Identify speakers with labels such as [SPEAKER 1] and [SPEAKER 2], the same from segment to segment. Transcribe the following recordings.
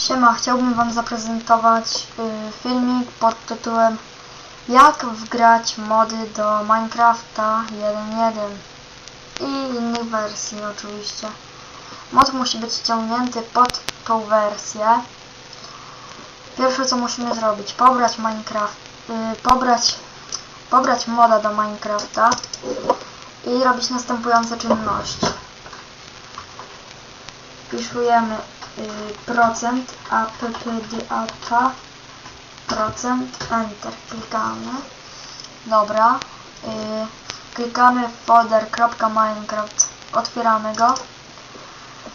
[SPEAKER 1] Siema, chciałbym Wam zaprezentować y, filmik pod tytułem Jak wgrać mody do Minecrafta 1.1 i innych wersji oczywiście. Mod musi być ściągnięty pod tą wersję. Pierwsze co musimy zrobić, pobrać Minecraft, y, pobrać, pobrać moda do Minecrafta i robić następujące czynności. Wpisujemy y, procent appdata procent enter klikamy. Dobra y, klikamy w folder .minecraft otwieramy go.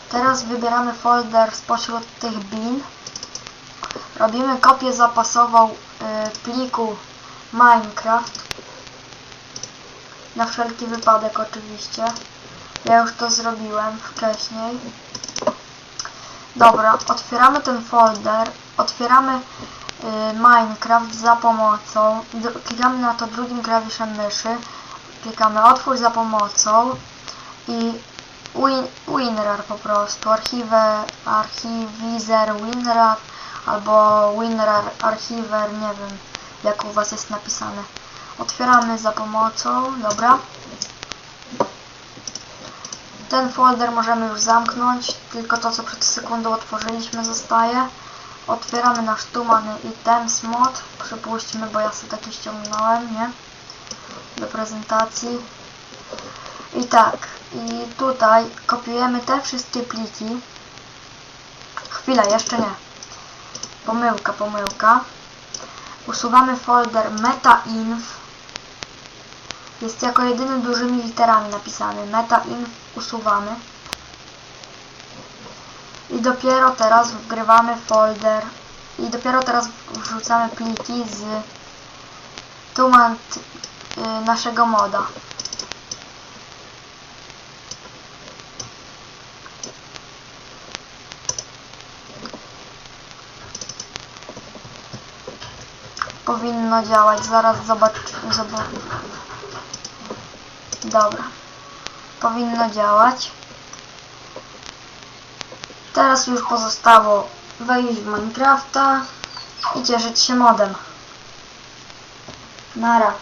[SPEAKER 1] Teraz wybieramy folder spośród tych bin. Robimy kopię zapasową y, pliku minecraft. Na wszelki wypadek oczywiście. Ja już to zrobiłem wcześniej Dobra, otwieramy ten folder, otwieramy y, Minecraft za pomocą, klikamy na to drugim klawiszem myszy, klikamy otwórz za pomocą i win, WinRAR po prostu, archiwę, archiwizer WinRAR albo WinRAR archiwer, nie wiem jak u Was jest napisane. Otwieramy za pomocą, dobra. Ten folder możemy już zamknąć, tylko to co przed sekundą otworzyliśmy zostaje. Otwieramy nasz tumany items mod, przypuśćmy, bo ja sobie taki ściągnąłem, nie? Do prezentacji. I tak, i tutaj kopiujemy te wszystkie pliki. Chwila, jeszcze nie. Pomyłka, pomyłka. Usuwamy folder metainf jest jako jedyny dużymi literami napisany. Metainf usuwamy. I dopiero teraz wgrywamy folder i dopiero teraz wrzucamy pliki z tuman y, naszego moda. Powinno działać. Zaraz zobacz. zobacz. Dobra. Powinno działać. Teraz już pozostało wejść w Minecrafta i cieszyć się modem. Nara.